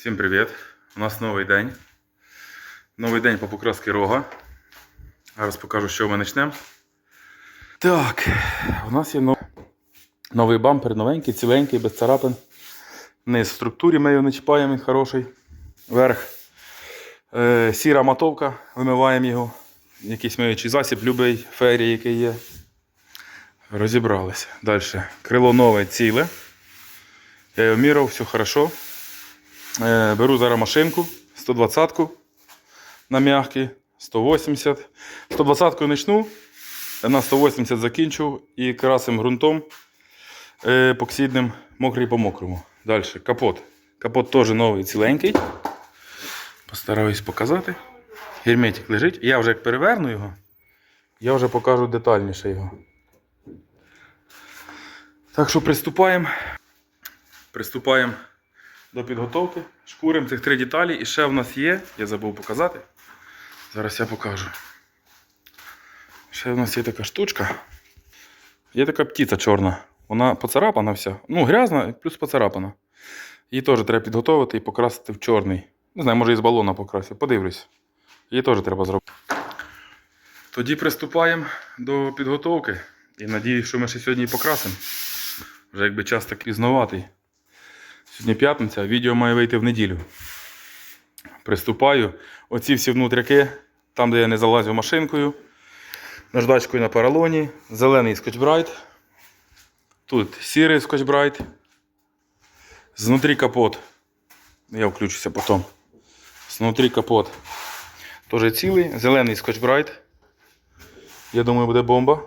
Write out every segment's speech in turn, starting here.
Всім привіт! У нас новий день. Новий день по покраски рога. Зараз покажу, що ми почнемо. Так, у нас є нов- новий бампер, новенький, ціленький, без царапин. Низ в структурі ми його не чіпаємо, він хороший. Верх. Е, сіра мотовка, вимиваємо його. Якийсь миючий засіб, любий фері, який є. Розібралися. Далі. Крило нове ціле. Я його міряв, все хорошо. Е, беру зараз машинку 120-ку на м'який, 180. 120-ку почну, на 180 закінчу і красим ґрунтом епоксидним мокрий по мокрому. Далі капот. Капот теж новий ціленький. Постараюсь показати. Герметик лежить. Я вже як переверну його, я вже покажу детальніше його. Так що приступаємо. Приступаємо до підготовки. Шкуримо цих три деталі. І ще в нас є, я забув показати. Зараз я покажу. Ще в нас є така штучка. Є така птиця чорна. Вона поцарапана вся. Ну, грязна, плюс поцарапана. Її теж треба підготувати і покрасити в чорний. Не знаю, може і з балона покрасив. Подивлюсь. Її теж треба зробити. Тоді приступаємо до підготовки. І надіюсь, що ми ще сьогодні покрасимо. Вже якби час так різноватий. Сьогодні п'ятниця, відео має вийти в неділю. Приступаю. Оці всі внутряки, там, де я не залазив машинкою, наждачкою на поролоні, зелений скотчбрайт. Тут сірий скотчбрайт. Знутрі капот. Я включуся потім. Знутрі капот. Теж цілий, зелений скотчбрайт. Я думаю, буде бомба.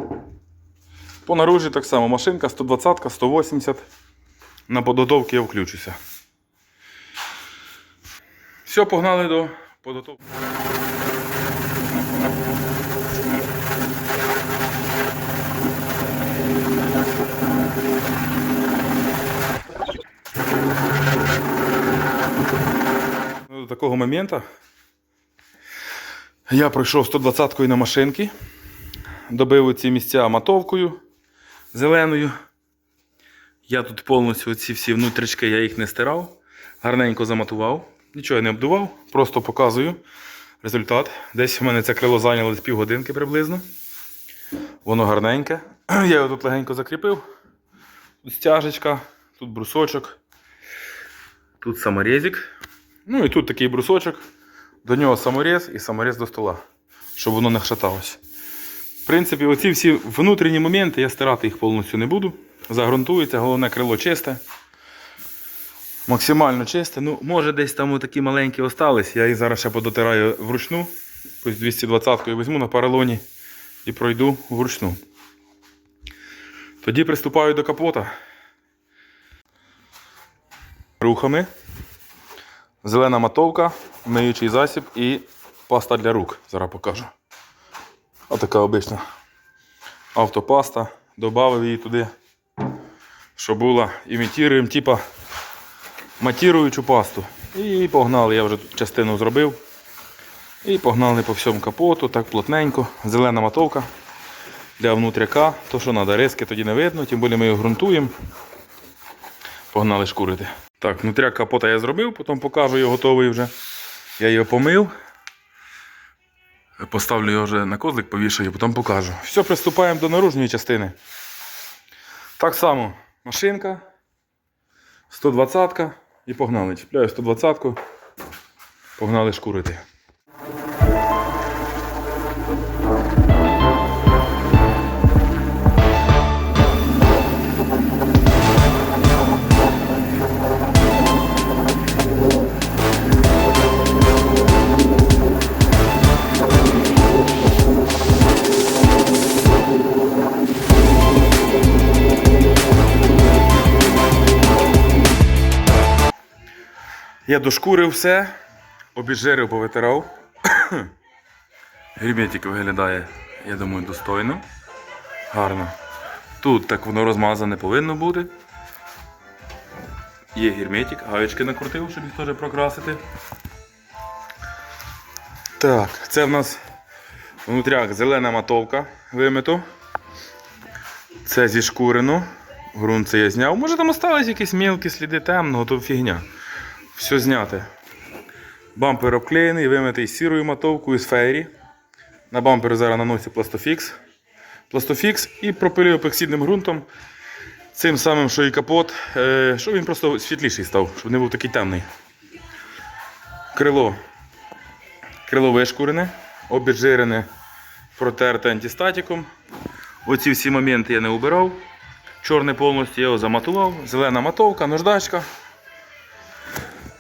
По наружі так само машинка 120, 180. На підготовки я включуся. Все, погнали до підготовки. Ну, До такого моменту я пройшов 120-кою на машинки, добив ці місця мотовкою зеленою. Я тут повністю ці всі внутрішки я їх не стирав, гарненько замотував, нічого я не обдував, просто показую результат. Десь в мене це крило зайняло півгодинки приблизно. Воно гарненьке. Я його тут легенько закріпив. Тут стяжечка, тут брусочок, тут саморезик. Ну і тут такий брусочок. До нього саморез і саморез до стола, щоб воно не хшаталось. В принципі, оці всі внутрішні моменти я стирати їх повністю не буду. Загрунтується, головне крило чисте. Максимально чисте. Ну, може десь там такі маленькі остались. Я їх зараз ще подотираю вручну. Ось 220-ку візьму на поролоні і пройду вручну. Тоді приступаю до капота. Рухами. Зелена мотовка, миючий засіб і паста для рук. Зараз покажу. Отака обична автопаста. Добавив її туди, щоб була. Імітуємо, типа матіруючу пасту. І погнали. Я вже тут частину зробив. І погнали по всьому капоту, так плотненько. Зелена мотовка для внутряка. То, що треба, риски тоді не видно, тим більше ми його ґрунтуємо. Погнали шкурити. Так, внутряк капота я зробив, потім покажу його готовий вже. Я його помив. Поставлю його вже на козлик, повішаю, потім покажу. Все, приступаємо до наружної частини. Так само машинка, 120-ка і погнали. Чіпляю 120-ку, погнали шкурити. Я дошкурив все, обіжирив, повитирав. Герметик виглядає, я думаю, достойно. Гарно. Тут так воно розмазане повинно бути. Є герметик, гаєчки накрутив, щоб їх теж прокрасити. Так, це в нас внутряк зелена матовка вимито. Це зішкурено. Грунт це я зняв. Може там остались якісь мілкі сліди темного, то фігня. Все зняте. Бампер обклеєний, вимитий сірою мотовкою з фейрі. На бампер зараз наноситься пластофікс. Пластофікс і пропилюю епоксидним ґрунтом. Цим самим, що і капот, е, щоб він просто світліший став, щоб не був такий темний. Крило. Крило вишкурене, обіджирене, протерте антистатиком. Оці всі моменти я не убирав. Чорний повністю я його заматував. Зелена мотовка, наждачка.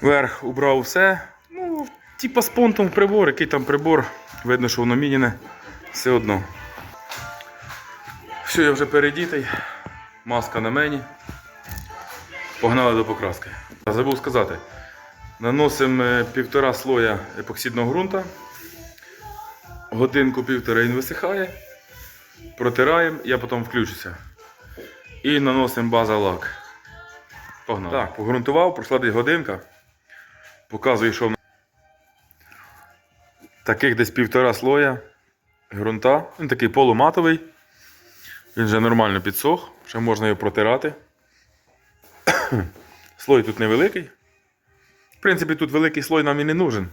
Верх убрав все. Ну, типа з понтом прибор, який там прибор. Видно, що воно мініне. Все одно. Все, я вже передітий. Маска на мені. Погнали до покраски. Забув сказати. Наносимо е, півтора слоя епоксидного ґрунта. Годинку-півтора він висихає. Протираємо, я потім включуся. І наносимо база лак. Погнали. Так, погрунтував, пройшла десь годинка. Показую, що таких десь півтора слоя ґрунта. Він такий полуматовий. Він вже нормально підсох, ще можна його протирати. Слой тут невеликий. В принципі, тут великий слой нам і не нужен.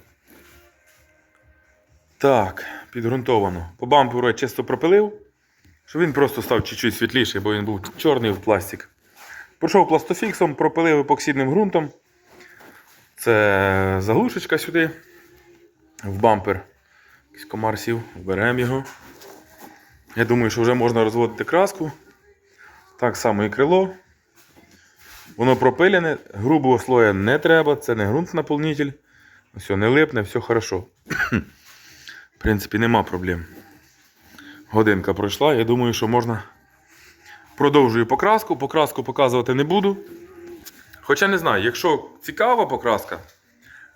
Так, підґрунтовано. По бамперу я чисто пропилив, щоб він просто став чуть-чуть світліший, бо він був чорний в пластик. Пройшов пластофіксом, пропилив епоксидним ґрунтом. Це заглушечка сюди. В бампер. Якийсь вберемо його. Я думаю, що вже можна розводити краску. Так само і крило. Воно пропилене, грубого слоя не треба, це не ґрунт наповнитель. Все не липне, все хорошо. В принципі, нема проблем. Годинка пройшла, я думаю, що можна. Продовжую покраску. Покраску показувати не буду. Хоча не знаю, якщо цікава покраска,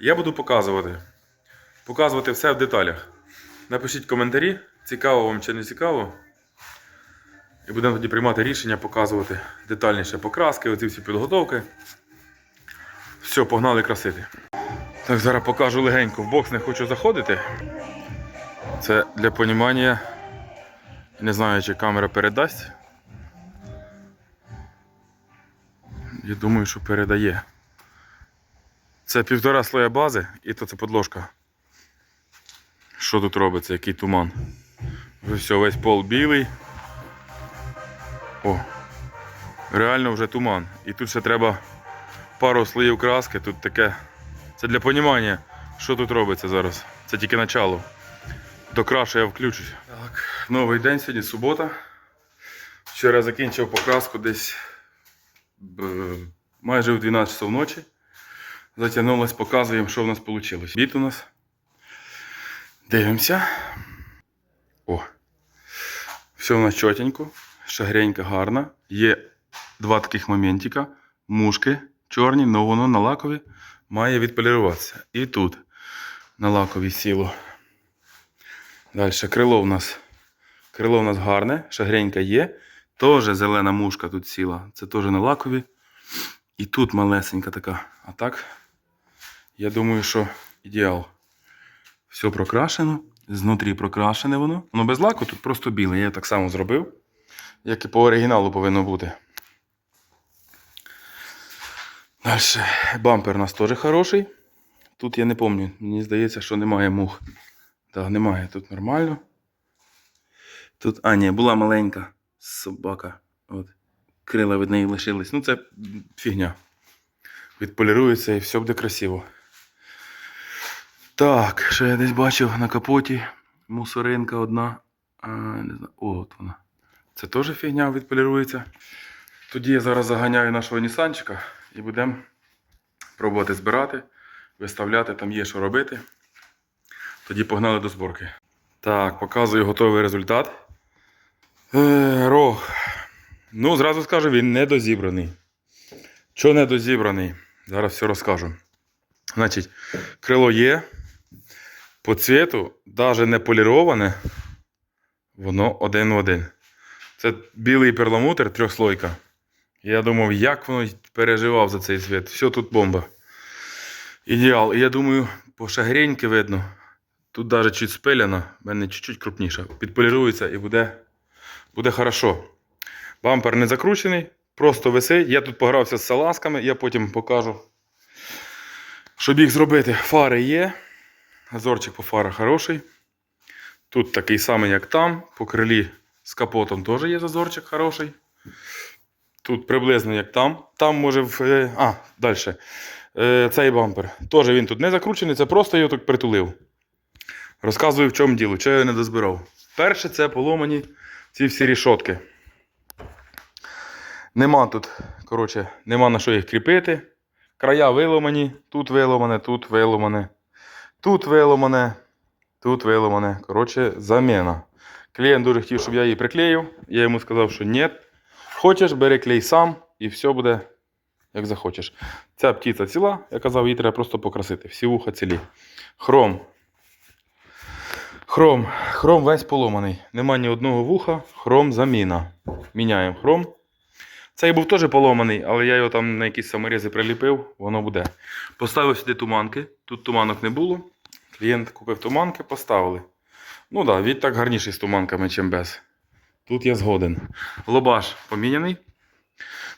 я буду показувати. Показувати все в деталях. Напишіть коментарі, цікаво вам чи не цікаво. І будемо тоді приймати рішення, показувати детальніше покраски, оці всі підготовки. Все, погнали красити. Так, зараз покажу легенько. В бокс не хочу заходити. Це для понімання. Не знаю, чи камера передасть. Я думаю, що передає. Це півтора слоя бази і то це подложка. Що тут робиться, який туман? Все, весь пол білий. О, реально вже туман. І тут ще треба пару слоїв краски. Тут таке. Це для понімання, що тут робиться зараз. Це тільки начало. До крашу я включусь. Так, новий день сьогодні субота. Вчора закінчив покраску десь майже в 12 часов ночі. Затягнулось, показуємо, що в нас вийшло. Біт у нас. Дивимося. О. Все у нас чотенько, шагренька гарна. Є два таких моментика. Мушки чорні, але воно на лакові має відполіруватися. І тут на лакові сіло. Далі крило у нас. Крило у нас гарне, шагренька є. Теж зелена мушка тут сіла. Це теж на лакові. І тут малесенька така. А так, я думаю, що ідеал. Все прокрашено. Знутрі прокрашене воно. Воно без лаку, тут просто біле. Я так само зробив, як і по оригіналу повинно бути. Далі. Бампер у нас теж хороший. Тут я не пам'ятаю, мені здається, що немає мух. Так, немає, тут нормально. Тут, а, ні, була маленька собака. От. Крила від неї лишились. Ну, це фігня. Відполірується і все буде красиво. Так, що я десь бачив на капоті мусоринка одна. А, не знаю. От вона. Це теж фігня відполірується. Тоді я зараз заганяю нашого Нісанчика і будемо пробувати збирати, виставляти, там є що робити. Тоді погнали до зборки. Так, показую готовий результат. Е, рог. Ну, зразу скажу, він недозібраний. Чого недозібраний? Зараз все розкажу. Значить, крило є. По цвіту, навіть не поліроване, воно один в один. Це білий перламутр трьохслойка. Я думав, як воно переживав за цей цвіт. Все тут бомба. Ідеал. І я думаю, по шагреньки видно. Тут навіть чуть спиляно, в мене чуть-чуть крупніше. Підполірується і буде, буде хорошо. Бампер не закручений, просто висить. Я тут погрався з салазками, я потім покажу. Щоб їх зробити, фари є. Зазорчик по фарах хороший. Тут такий самий, як там. По крилі з капотом теж є зазорчик хороший. Тут приблизно як там. Там може в. е, А, далі. Е, Цей бампер. Теж він тут не закручений, це просто його так притулив. Розказую, в чому діло, що я не дозбирав. Перше, це поломані ці всі рішотки. Нема тут, коротше, нема на що їх кріпити. Края виломані, тут виломане, тут виломане, тут виломане, тут виломане. Коротше, заміна. Клієнт дуже хотів, щоб я її приклеїв. Я йому сказав, що ні. Хочеш, бери клей сам і все буде як захочеш. Ця птиця ціла, я казав, її треба просто покрасити. Всі вуха цілі. Хром. Хром. Хром весь поломаний. Нема ні одного вуха. Хром заміна. Міняємо хром. Цей був теж поломаний, але я його там на якісь саморізи приліпив, воно буде. Поставив сюди туманки. Тут туманок не було. Клієнт купив туманки, поставили. Ну так, да, від так гарніший з туманками, чим без. Тут я згоден. Лобаш поміняний.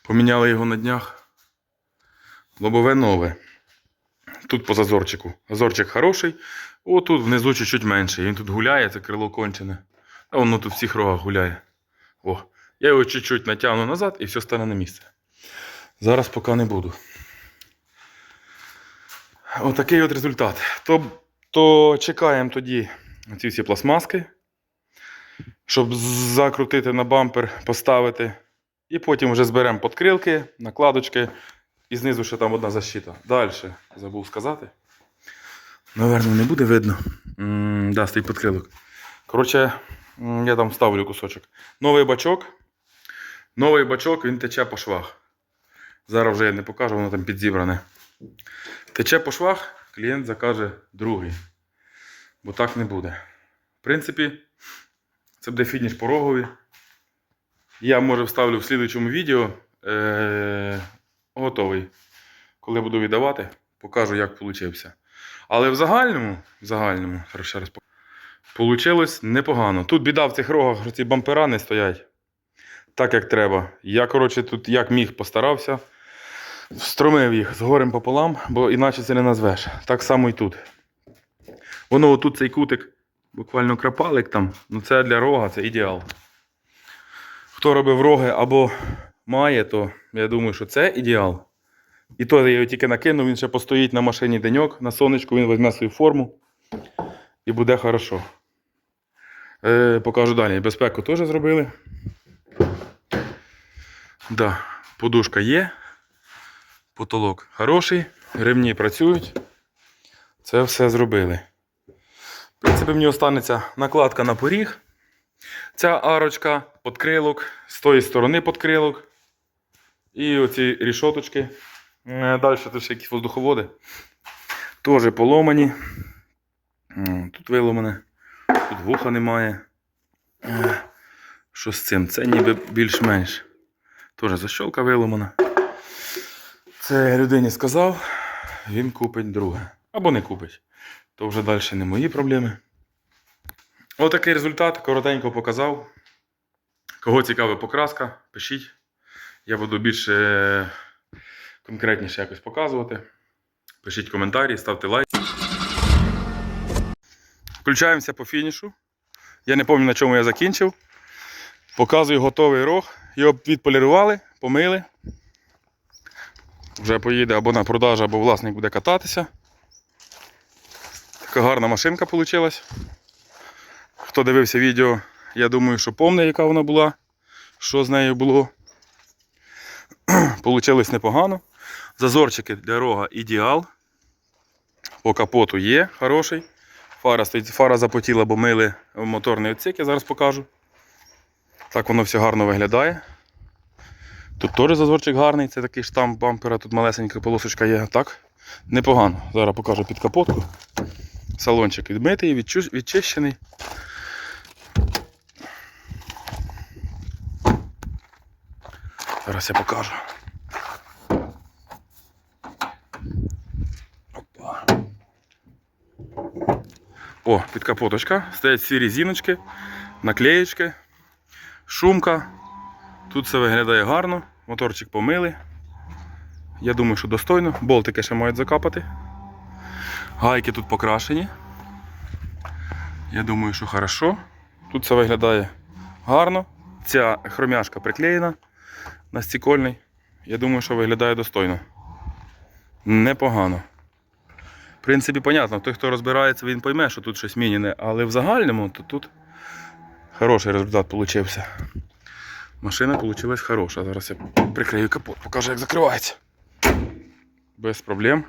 Поміняли його на днях. Лобове нове. Тут по зазорчику. Зазорчик хороший. О, тут внизу чуть-чуть менше. Він тут гуляє, це крило кончене. А воно тут в всіх рогах гуляє. О, я його чуть-чуть натягну назад і все стане на місце. Зараз поки не буду. Отакий от результат. То, то чекаємо тоді ці всі пластмаски, щоб закрутити на бампер, поставити. І потім вже зберемо подкрилки, накладочки. І знизу ще там одна защита. Далі, забув сказати. Наверно, не буде видно. М, да, стоїть подкрилок. Коротше, я там ставлю кусочок. Новий бачок. Новий бачок, він тече по швах. Зараз вже я не покажу, воно там підзібране. Тече по швах, клієнт закаже другий. Бо так не буде. В принципі, це буде фініш порогові. Я може вставлю в слідуючому відео. Е- готовий. Коли буду віддавати, покажу, як вийшло. Але в загальному, в загальному, ще раз. Получилось непогано. Тут біда в цих рогах, ці бампера не стоять так, як треба. Я, коротше, тут як міг постарався. Встромив їх з горем пополам, бо іначе це не назвеш. Так само і тут. Воно отут цей кутик, буквально крапалик там, ну це для рога, це ідеал. Хто робив роги або має, то я думаю, що це ідеал. І то я його тільки накинув, він ще постоїть на машині деньок, на сонечку, він візьме свою форму і буде хорошо. Е, покажу далі. Безпеку теж зробили. Да, подушка є. Потолок хороший, ремні працюють. Це все зробили. В принципі, мені останеться накладка на поріг. Ця арочка, подкрилок, з тої сторони подкрилок. І оці рішоточки. Е, Далі тут ще якісь воздуховоди. Теж поломані. Тут виломане. Тут вуха немає. Е, Що з цим? Це ніби більш-менш. Теж защолка виломана. Це людині сказав, він купить друге. Або не купить. То вже далі не мої проблеми. Отакий результат, коротенько показав. Кого цікава покраска, пишіть. Я буду більше конкретніше якось показувати. Пишіть коментарі, ставте лайк. Включаємося по фінішу. Я не пам'ятаю, на чому я закінчив. Показую готовий рог. Його відполірували, помили. Вже поїде або на продаж, або власник буде кататися. Така гарна машинка вийшла. Хто дивився відео, я думаю, що помне, яка вона була, що з нею було. Получилось непогано. Зазорчики для рога ідеал. По капоту є хороший. Фара стоїть, фара запотіла, бо мили моторний отсек, я зараз покажу. Так воно все гарно виглядає. Тут теж зазорчик гарний, це такий штамп бампера, тут малесенька полосочка є. Так, непогано. Зараз покажу під капотку. Салончик відмитий, відчищений. Зараз я покажу. О, підкапоточка. Стоять всі резиночки, наклеєчки, шумка. Тут все виглядає гарно. Моторчик помили. Я думаю, що достойно. Болтики ще мають закапати. Гайки тут покрашені. Я думаю, що хорошо. Тут це виглядає гарно. Ця хромяшка приклеєна на стікольний. Я думаю, що виглядає достойно. Непогано. В принципі, понятно, той, хто розбирається, він пойме, що тут щось мініне, але в загальному то тут хороший результат вийшов. Машина вийшла хороша. Зараз я прикрию капот, покажу, як закривається. Без проблем.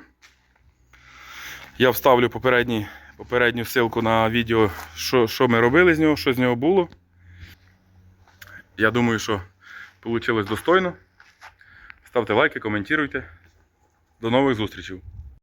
Я вставлю попередній, попередню ссылку на відео, що, що ми робили з нього, що з нього було. Я думаю, що вийшло достойно. Ставте лайки, коментуйте. До нових зустрічей.